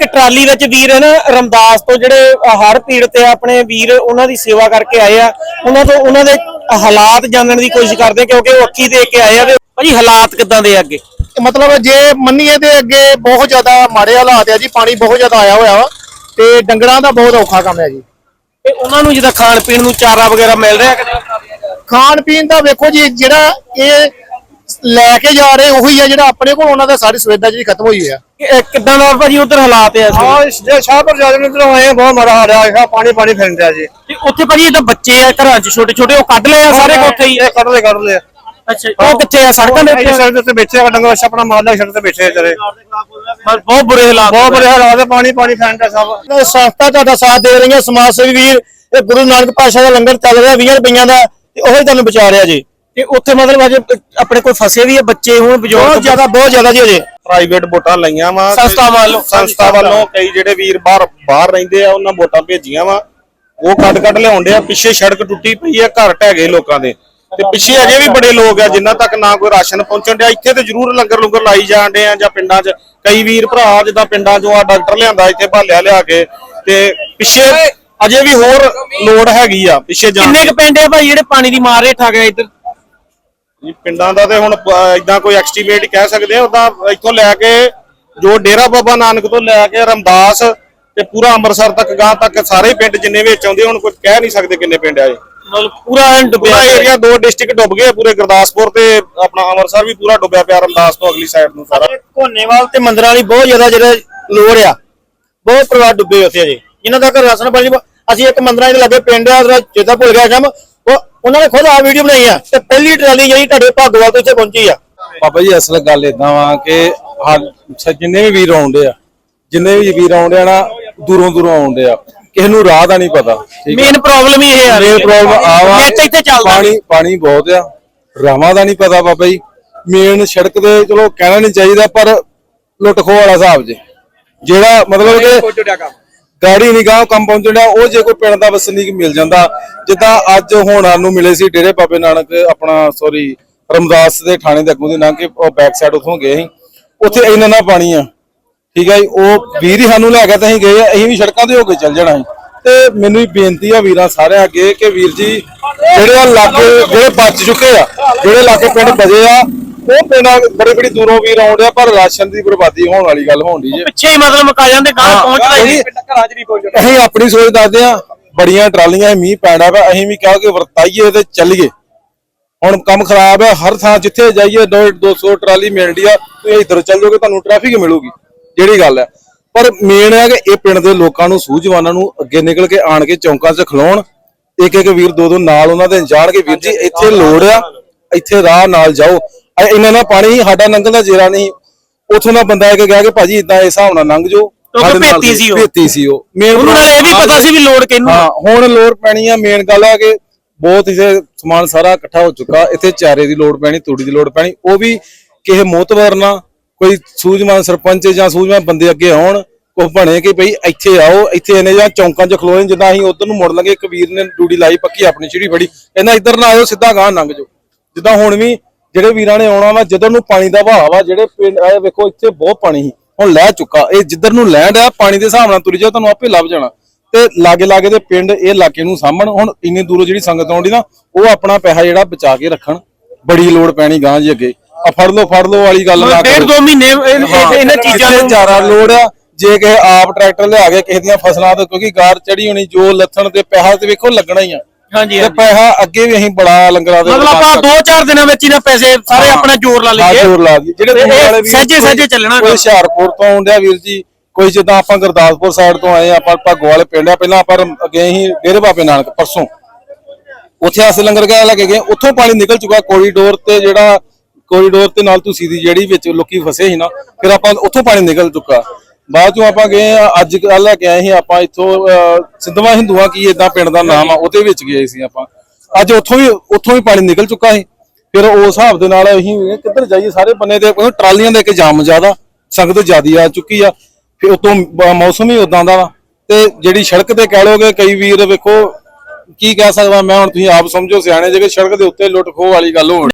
ਇੱਕ ਟਰਾਲੀ ਵਿੱਚ ਵੀਰ ਹੈ ਨਾ ਰਮਦਾਸ ਤੋਂ ਜਿਹੜੇ ਹਰ ਪੀੜਤ ਆ ਆਪਣੇ ਵੀਰ ਉਹਨਾਂ ਦੀ ਸੇਵਾ ਕਰਕੇ ਆਏ ਆ। ਉਹਨਾਂ ਤੋਂ ਉਹਨਾਂ ਦੇ ਹਾਲਾਤ ਜਾਣਨ ਦੀ ਕੋਸ਼ਿਸ਼ ਕਰਦੇ ਆ ਕਿਉਂਕਿ ਉਹ ਅੱਖੀ ਦੇਖ ਕੇ ਆਏ ਆ ਵੀ ਭਾਜੀ ਹਾਲਾਤ ਕਿੱਦਾਂ ਦੇ ਆ ਅੱਗੇ? ਮਤਲਬ ਜੇ ਮੰਨੀਏ ਤੇ ਅੱਗੇ ਬਹੁਤ ਜ਼ਿਆਦਾ ਮਾੜੇ ਹਾਲਾਤ ਆ ਜੀ ਪਾਣੀ ਬਹੁਤ ਜ਼ਿਆਦਾ ਆਇਆ ਹੋਇਆ ਵਾ ਤੇ ਡੰਗਰਾਂ ਦਾ ਬਹੁਤ ਔਖਾ ਕੰਮ ਹੈ ਜੀ। ਤੇ ਉਹਨਾਂ ਨੂੰ ਜਿੱਦਾਂ ਖਾਣ ਪੀਣ ਨੂੰ ਚਾਰਾ ਵਗੈਰਾ ਮਿਲ ਰਿਹਾ ਕਿ ਨਹੀਂ? ਖਾਣ ਪੀਣ ਦਾ ਵੇਖੋ ਜੀ ਜਿਹੜਾ ਇਹ ਲੈ ਕੇ ਜਾ ਰਹੇ ਉਹੀ ਆ ਜਿਹੜਾ ਆਪਣੇ ਕੋਲ ਉਹਨਾਂ ਦਾ ਸਾਰੀ ਸੁਵਿਧਾ ਜਿਹੜੀ ਖਤਮ ਹੋਈ ਆ। ਕਿ- ਇਹ ਕਿੱਦਾਂ ਦਾ ਭਾਜੀ ਉਧਰ ਹਾਲਾਤ ਆ ਇਸ ਵੇਲੇ? ਹਾਂ ਜੇ ਸ਼ਾਹਪੁਰ ਜਾ ਰਹੇ ਇਧਰੋਂ ਆਏ ਬਹੁਤ ਮਾੜਾ ਹਾਲ ਆ ਪਾਣੀ ਪਾਣੀ ਫਿਰਦਾ ਜੀ। ਤੇ ਉੱਥੇ ਭਾਜੀ ਇਦਾਂ ਬੱਚੇ ਆ ਘਰਾਂ 'ਚ ਛੋਟੇ ਛੋਟੇ ਉਹ ਕੱਢ ਲਏ ਆ ਸਾਰੇ ਕੋਠੇ ਹੀ? ਇਹ ਕੱਢ ਲੈ ਕੱਢ ਲੈ ਅੱਛਾ ਉਹ ਕਿੱਥੇ ਆ ਸੜਕਾਂ ਦੇ ਉੱਤੇ? ਸੜਕ ਤੇ ਬੈਠੇ ਆ ਡੰਗਰ ਆਪਣਾ ਮਾਲ ਲੈ ਸੜਕ ਤੇ ਬੈਠੇ ਆ ਤੇਰੇ ਬਹੁਤ ਬੁਰੇ ਹਾਲਾਤ ਬਹੁਤ ਬੁਰੇ ਹਾਲਾਤ ਆ ਪਾਣੀ ਪਾਣੀ ਫੈਂਦਾ ਸਭ। ਸੰਸਥਾ ਤੁਹਾਡਾ ਸਾਥ ਦੇ ਰਹੀਆਂ ਸਮਾਜ ਸੇਵੀ ਵੀਰ ਇਹ ਗੁਰੂ ਨਾਨਕ ਪਾਤਸ਼ਾਹ ਦਾ ਲੰਗਰ ਚੱਲ ਰਿਹਾ 20 ਰੁਪਈਆਂ ਦਾ ਤੇ ਉਹੀ ਤੁਹਾਨੂੰ ਬਚਾ ਰਿਹਾ ਜੀ। ਤੇ ਉੱਥੇ ਮਤਲਬ ਅਜੇ ਆਪਣੇ ਕੋਲ ਫਸੇ ਵੀ ਆ ਬੱਚੇ ਹੁਣ ਬਜ਼ੁਰਗ ਬਹੁਤ ਜ਼ਿਆਦਾ ਬਹੁਤ ਜ਼ਿਆਦਾ ਜੀ ਅਜੇ। ਪ੍ਰਾਈਵੇਟ ਵੋਟਾਂ ਲਈਆਂ ਵਾ ਸੰਸਥਾ ਵੱਲੋਂ। ਸੰਸਥਾ ਵੱਲੋਂ ਕਈ ਜਿਹੜੇ ਵੀਰ ਬਾਹਰ ਬਾਹਰ ਰਹਿੰਦੇ ਆ ਉਹਨਾਂ ਵੋਟਾਂ ਭੇਜੀਆਂ ਵਾ। ਉਹ ਕੱਢ ਕੱਢ ਲਿਆਉਂਦੇ ਆ ਪਿੱਛੇ ਸੜਕ ਟੁੱਟੀ ਪਈ ਆ ਘਰ ਢਹਿ ਗਏ ਲੋਕਾਂ ਦੇ। ਤੇ ਪਿੱਛੇ ਅਜੇ ਵੀ ਬੜੇ ਲੋਕ ਆ ਜਿਨ੍ਹਾਂ ਤੱਕ ਨਾ ਕੋਈ ਰਾਸ਼ਨ ਪਹੁੰਚਣ ਡਿਆ ਇੱਥੇ ਤੇ ਜ਼ਰੂਰ ਲੰਗਰ ਲੰਗਰ ਲਾਈ ਜਾਂਦੇ ਆ ਜਾਂ ਪਿੰਡਾਂ 'ਚ। ਕਈ ਵੀਰ ਭਰਾ ਜਿੱਦਾਂ ਪਿੰਡਾਂ 'ਚੋਂ ਆ ਡਾਕਟਰ ਲਿਆਂਦਾ ਇੱਥੇ ਭਾਲਿਆ ਲਿਆ ਕੇ। ਤੇ ਪਿੱਛੇ ਅਜੇ ਵੀ ਹੋਰ ਲੋੜ ਹੈਗੀ ਆ ਪਿੱਛੇ ਜਾਣ ਕਿੰਨੇ। ਕ ਪਿੰਡ ਆ ਭਾਈ ਜਿਹੜੇ ਪਾਣੀ ਦੀ ਮਾਰ ਹੇਠ ਆ ਗਏ ਇੱਧਰ? ਜੀ, ਪਿੰਡਾਂ ਦਾ ਤੇ ਹੁਣ ਇਦਾਂ ਕੋਈ ਐਸਟੀਮੇਟ ਕਹਿ ਸਕਦੇ ਆ ਉਦਾਂ ਇੱਥੋਂ ਲੈ ਕੇ ਜੋ ਡੇਰਾ ਬਾਬਾ ਨਾਨਕ ਤੋਂ ਲੈ ਕੇ ਰਮਦਾਸ ਤੇ ਪੂਰਾ ਅੰਮ੍ਰਿਤਸਰ ਤੱਕ ਗਾਂ ਤੱਕ ਸਾਰੇ ਪਿੰਡ ਜਿੰਨੇ ਵਿੱਚ ਆਉਂਦੇ ਹੁਣ ਕੋਈ ਕਹਿ ਨਹੀਂ ਸਕਦੇ ਕਿੰਨੇ ਪਿੰਡ ਆ ਇਹ। ਮਤਲਬ ਪੂਰਾ ਐਨ ਡੁੱਬਿਆ। ਏਰੀਆ ਦੋ ਡਿਸਟ੍ਰਿਕਟ ਡੁੱਬ ਗਏ ਪੂਰੇ ਗੁਰਦਾਸਪੁਰ ਤੇ ਆਪਣਾ ਅੰਮ੍ਰਿਤਸਰ ਵੀ ਪੂਰਾ ਡੁੱਬਿਆ ਪਿਆ ਰਮਦਾਸ ਤੋਂ ਅਗਲੀ ਸਾਈਡ ਨੂੰ ਸਾਰਾ। ਕੋਨੇਵਾਲ ਤੇ ਮੰਦਰਾਂ ਵਾਲੀ ਬਹੁਤ ਜ਼ਿਆਦਾ ਜਿਹੜਾ ਲੋੜ ਆ ਬਹੁਤ ਪਰਿਵਾਰ ਡੁੱਬੇ ਉੱਥੇ ਅਜੇ। ਜਿਨ੍ਹਾਂ ਦਾ ਘਰ ਰਾਸ਼ਨ ਪਾਣੀ ਅਸੀਂ ਇੱਕ ਮੰਦਰਾਂ ਦੇ ਲੱਗੇ ਪਿੰਡ ਆ ਉਹਦਾ ਚੇਤਾ ਭੁੱਲ ਗਿਆ ਕੰਮ ਉਹ ਉਹਨਾਂ ਨੇ ਖੁਦ ਆ ਵੀਡੀਓ ਬਣਾਈ ਆ ਤੇ ਪਹਿਲੀ ਟਰਾਲੀ ਜਿਹੜੀ ਤੁਹਾਡੇ ਭਾਗੋਵਾਲ ਤੋਂ ਇੱਥੇ ਪਹੁੰਚੀ ਆ। ਬਾਬਾ ਜੀ ਅਸਲ ਗੱਲ ਇਦਾਂ ਵਾ ਕਿ ਜਿੰਨੇ ਵੀ ਵੀਰ ਆਉਂਦੇ ਆ ਜਿੰਨੇ ਵੀ ਵੀਰ ਆਉਂਦੇ ਆ ਨਾ ਦੂਰੋਂ ਦੂਰੋਂ ਆਉਂਦੇ ਆ। ਕਿਸੇ ਨੂੰ ਰਾਹ ਦਾ ਨਹੀਂ ਪਤਾ ਮੇਨ ਪ੍ਰੋਬਲਮ ਹੀ ਇਹ ਆ। ਮੇਨ ਪ੍ਰੋਬਲਮ ਆਵਾ ਨੈਟ ਇੱਥੇ ਚੱਲਦਾ। ਪਾਣੀ ਪਾਣੀ ਬਹੁਤ ਆ। ਰਾਵਾਂ ਦਾ ਨਹੀਂ ਪਤਾ ਬਾਬਾ ਜੀ। ਮੇਨ ਸੜਕ ਤੇ ਚਲੋ ਕਹਿਣਾ ਨਹੀਂ ਚਾਹੀਦਾ ਪਰ ਲੁੱਟ ਖੋਹ ਵਾਲਾ ਹਿਸਾਬ ਜੇ। ਜਿਹੜਾ ਮਤਲਬ ਕਿ ਗਾੜੀ ਨਹੀਂ ਕੰਮ ਪਹੁੰਚਣਾ ਉਹ ਜੇ ਕੋਈ ਪਿੰਡ ਦਾ ਵਸਨੀਕ ਮਿਲ ਜਾਂਦਾ, ਜਿੱਦਾਂ ਅੱਜ ਹੁਣ ਸਾਨੂੰ ਮਿਲੇ ਸੀ ਡੇਰੇ ਬਾਬੇ ਨਾਨਕ, ਆਪਣਾ ਸੌਰੀ ਰਮਦਾਸ ਦੇ ਥਾਣੇ ਦੇ ਅੱਗੋਂ ਦੀ ਲੰਘ ਕੇ ਉਹ ਬੈਕ ਸਾਈਡ ਉਥੋਂ ਗਏ ਸੀ। ਉੱਥੇ ਇੰਨਾ ਨਾ ਪਾਣੀ ਆ, ਠੀਕ ਹੈ ਜੀ, ਉਹ ਵੀਰ ਹੀ ਸਾਨੂੰ ਲੈ ਕੇ ਤਾਂ ਅਸੀਂ ਗਏ ਆ, ਅਸੀਂ ਵੀ ਸੜਕਾਂ ਤੇ ਹੋ ਕੇ ਚੱਲ ਜਾਣਾ ਸੀ। ਤੇ ਮੈਨੂੰ ਵੀ ਬੇਨਤੀ ਆ ਵੀਰਾਂ ਸਾਰਿਆਂ ਅੱਗੇ ਕਿ ਵੀਰ ਜੀ, ਜਿਹੜੇ ਆ ਲਾਗੇ, ਜਿਹੜੇ ਬਚ ਚੁੱਕੇ ਆ, ਜਿਹੜੇ ਲਾਗੇ ਪਿੰਡ ਬਜੇ ਆ ਉਹ ਪਿੰਡਾਂ ਬੜੀ ਬੜੀ ਦੂਰੋਂ ਵੀਰ ਆਉਂਦੇ ਆ ਪਰ ਰਾਸ਼ਨ ਦੀ ਬਰਬਾਦੀ ਹੋਣ ਵਾਲੀ ਗੱਲ ਹੋਣ ਦੀ ਜੇ ਪਿੱਛੇ ਹੀ ਮਤਲਬ ਮੁਕਾ ਜਾਂਦੇ ਗਾਂ ਪਹੁੰਚਦਾ ਹੀ ਨਹੀਂ ਅਸੀਂ ਅਸੀਂ ਆਪਣੀ ਸੋਚ ਦੱਸਦੇ ਆ ਬੜੀਆਂ ਟਰਾਲੀਆਂ ਮੀਂਹ ਪੈਣਾ ਵਾ ਅਸੀਂ ਵੀ ਕਿਹਾ ਕਿ ਵਰਤਾਈਏ ਤੇ ਚੱਲੀਏ। ਹੁਣ ਕੰਮ ਖਰਾਬ ਹੈ ਹਰ ਥਾਂ ਜਿੱਥੇ ਜਾਈਏ 200 ਟਰਾਲੀ ਮਿਲਦੀ ਆ ਤੁਸੀਂ ਇੱਧਰ ਚੱਲ ਜਾਓਗੇ ਤੁਹਾਨੂੰ ਟ੍ਰੈਫਿਕ ਮਿਲੂਗੀ ਜਿਹੜੀ ਗੱਲ ਹੈ। ਪਰ ਮੇਨ ਹੈ ਕਿ ਇਹ ਪਿੰਡ ਦੇ ਲੋਕਾਂ ਨੂੰ ਸੂਝਵਾਨਾਂ ਨੂੰ ਅੱਗੇ ਨਿਕਲ ਕੇ ਆਣ ਕੇ ਚੌਂਕਾਂ 'ਚ ਖਲੋਣ ਇੱਕ ਇੱਕ ਵੀਰ ਦੋ ਦੋ ਨਾਲ ਉਹਨਾਂ ਦੇ ਜਾਣ ਕੇ ਵੀਰ ਜੀ ਇੱਥੇ ਲੋੜ ਆ ਇੱਥੇ ਰਾਹ ਨਾਲ ਜਾਓ। ਅ- ਇੰਨਾ ਨਾ ਪਾਣੀ ਸਾਡਾ ਲੰਘਣ ਦਾ ਜੇਰਾ ਨਹੀਂ ਉਥੋਂ ਦਾ ਬੰਦਾ ਇੱਕ ਗਿਆ ਕਿ ਭਾਜੀ ਇਦਾਂ ਇਸ ਹਿਸਾਬ ਨਾਲ ਲੰਘ ਜਾਓ। ਕਿਉਂਕਿ ਸਾਡੇ ਨਾਲ ਭੇਤੀ ਸੀ ਉਹ। ਭੇਤੀ ਸੀ ਉਹ। ਮੇਨ ਉਹਨੂੰ ਨਾਲ ਇਹ ਵੀ ਪਤਾ ਸੀ ਵੀ ਲੋੜ ਕਿਹਨੂੰ ਆ। ਹਾਂ ਹੁਣ ਲੋੜ ਪੈਣੀ ਆ। ਮੇਨ ਗੱਲ ਆ ਕਿ ਬਹੁਤ ਇਸੇ ਸਮਾਨ ਸਾਰਾ ਇਕੱਠਾ ਹੋ ਚੁੱਕਾ। ਇੱਥੇ ਚਾਰੇ ਦੀ ਲੋੜ ਪੈਣੀ ਤੂੜੀ ਦੀ ਲੋੜ ਪੈਣੀ। ਉਹ ਵੀ ਕਿਸੇ ਮੋਤਵਰ ਨਾ ਕੋਈ ਸੂਝਵਾਨ ਸਰਪੰਚ ਜਾਂ ਸੂਝਵਾਨ ਬੰਦੇ ਅੱਗੇ ਆਉਣ ਉਹ ਬਣੇ ਕਿ ਭਈ ਇੱਥੇ ਆਓ ਇੱਥੇ ਇਹਨੇ ਜਾਂ ਚੌਂਕਾਂ 'ਚ ਖਲੋਏ ਜਿੱਦਾਂ ਅਸੀਂ ਉਧਰ ਨੂੰ ਮੁੜ ਲਾਂਗੇ ਇੱਕ ਵੀਰ ਨੇ ਡੂੜੀ ਲਾਈ ਪੱਕੀ ਆਪਣੀ ਚਿੜੀ ਫੜੀ। ਕਹਿੰਦਾ ਇੱਧਰ ਨਾ ਆਇਓ ਸਿੱਧਾ ਗਾਂ ਲੰਘ ਜਾਓ। ਜਿੱਦਾਂ ਹੁਣ ਵੀ ਜਿਹੜੇ ਵੀਰਾਂ ਨੇ ਆਉਣਾ ਵਾ ਜਦੋਂ ਨੂੰ ਪਾਣੀ ਦਾ ਵਹਾਅ ਵਾ ਜਿਹੜੇ ਪਿੰਡ ਇਹ ਵੇਖੋ ਇੱਥੇ ਬਹੁਤ ਪਾਣੀ ਸੀ। ਹੁਣ ਲੈ ਚੁੱਕਾ। ਇਹ ਜਿੱਧਰ ਨੂੰ ਲੈਂਡ ਆ ਪਾਣੀ ਦੇ ਹਿਸਾਬ ਨਾਲ ਤੁਰੀ ਜਾਓ ਤੁਹਾਨੂੰ ਆਪੇ ਲੱਭ ਜਾਣਾ। ਤੇ ਲਾਗੇ ਲਾਗੇ ਦੇ ਪਿੰਡ ਇਹ ਇਲਾਕੇ ਨੂੰ ਸਾਂਭਣ। ਹੁਣ ਇੰਨੀ ਦੂਰੋਂ ਜਿਹੜੀ ਸੰਗਤ ਆਉਂਦੀ ਨਾ ਉਹ ਆਪਣਾ ਪੈਸਾ ਜਿਹੜਾ ਬਚਾ ਕੇ ਰੱਖਣ। ਬੜੀ ਲੋੜ ਪੈਣੀ ਗਾਂ ਜੀ ਅੱਗੇ। ਆ ਫੜ ਲਓ ਫੜ ਲਓ ਵਾਲੀ ਗੱਲ ਨਾ ਡੇਢ ਦੋ ਮਹੀਨੇ ਇਹ- ਇਹ- ਇਹਨਾਂ ਚੀਜ਼ਾਂ ਨੂੰ ਚਾਰਾ ਲੋੜ ਆ। ਜੇ ਕਿਸੇ ਆਪ ਟਰੈਕਟਰ ਲਿਆ ਕੇ ਕਿਸੇ ਦੀਆਂ ਫਸਲਾਂ ਤੋਂ ਕਿਉਂਕਿ ਗਾਰ ਚੜੀ ਹੋਣੀ ਜੋ ਲੱਥਣ ਤੇ ਪੈਸਾ ਤੇ ਵੇਖੋ ਲੱਗਣਾ ਹੀ ਆ। ਹਾਂਜੀ ਤੇ ਪੈਸਾ ਅੱਗੇ ਵੀ ਅਸੀਂ ਬੜਾ ਲੰਗਰਾਂ ਦੇ ਮਤਲਬ ਆਪਾਂ ਦੋ ਚਾਰ ਦਿਨਾਂ ਵਿੱਚ ਹੀ ਨਾ ਪੈਸੇ ਸਾਰੇ ਆਪਣਾ ਜ਼ੋਰ ਲਾ ਲਈਏ। ਜ਼ੋਰ ਲਾ ਦਈਏ ਜਿਹੜੇ ਦੂਰ ਵਾਲੇ ਵੀਰ ਸਹਿਜੇ- ਸਹਿਜੇ ਚੱਲਣਾ ਕੋਈ। ਹੁਸ਼ਿਆਰਪੁਰ ਤੋਂ ਆਉਂਦਿਆ ਵੀਰ ਜੀ ਕੋਈ ਜਿੱਦਾਂ ਆਪਾਂ ਗੁਰਦਾਸਪੁਰ ਸਾਈਡ ਤੋਂ ਆਏ ਆ, ਆਪਾਂ ਭਾਗੋ ਵਾਲੇ ਪਿੰਡ ਆ ਪਹਿਲਾਂ ਆਪਾਂ ਗਏ ਸੀ ਡੇਰੇ ਬਾਬੇ ਨਾਨਕ ਪਰਸੋਂ। ਉੱਥੇ ਆਸੇ ਲੰਗਰ ਕਾ ਲੈ ਕੇ ਗਏ ਉੱਥੋਂ ਪਾਣੀ ਨਿਕਲ ਚੁੱਕਾ ਕੋਰੀਡੋਰ ਤੇ ਜਿਹੜਾ ਕੋਰੀਡੋਰ ਤੇ ਨਾਲ ਤੁਸੀਂ ਦੀ ਜਿਹੜੀ ਵਿੱਚ ਲੋਕੀ ਫਸੇ ਸੀ ਨਾ ਫਿਰ ਆਪਾਂ ਉੱਥੋਂ ਪਾਣੀ ਨਿਕਲ ਚੁੱਕਾ। ਬਾਅਦ ਚੋਂ ਆਪਾਂ ਗਏ ਆ ਅੱਜ ਕੱਲ ਲੈ ਕੇ ਆਏ ਸੀ ਆਪਾਂ ਇੱਥੋਂ ਅਹ, ਸਿੱਧਵਾਂ ਹਿੰਦੂਆਂ ਕੀ ਇਦਾਂ ਪਿੰਡ ਦਾ ਨਾਮ ਆ ਉਹਦੇ ਵਿੱਚ ਗਏ ਸੀ ਆਪਾਂ। ਅੱਜ ਉੱਥੋਂ ਵੀ ਉੱਥੋਂ ਵੀ ਪਾਣੀ ਨਿਕਲ ਚੁੱਕਾ ਸੀ। ਫਿਰ ਉਸ ਹਿਸਾਬ ਦੇ ਨਾਲ ਅਸੀਂ ਕਿੱਧਰ ਜਾਈਏ ਸਾਰੇ ਬੰਨੇ ਤੇ ਟਰਾਲੀਆਂ ਦੇ ਕੇ ਜਾਮ ਜ਼ਿਆਦਾ ਸੰਗਤ ਜ਼ਿਆਦੀ ਆ ਚੁੱਕੀ ਆ। ਫਿਰ ਉਤੋਂ ਮੌਸਮ ਹੀ ਉਦਾਂ ਦਾ ਵਾ। ਤੇ ਜਿਹੜੀ ਸੜਕ ਤੇ ਕਹਿ ਲੋਗੇ ਕਈ ਵੀਰ ਵੇਖੋ ਕੀ ਕਹਿ ਸਕਦਾ ਮੈਂ ਹੁਣ ਤੁਸੀਂ ਆਪ ਸਮਝੋ ਸਿਆਣੇ ਜੇ ਸੜਕ ਦੇ ਉੱਤੇ ਲੁੱਟ ਖੋਹ ਵਾਲੀ ਗੱਲ ਹੋਣ।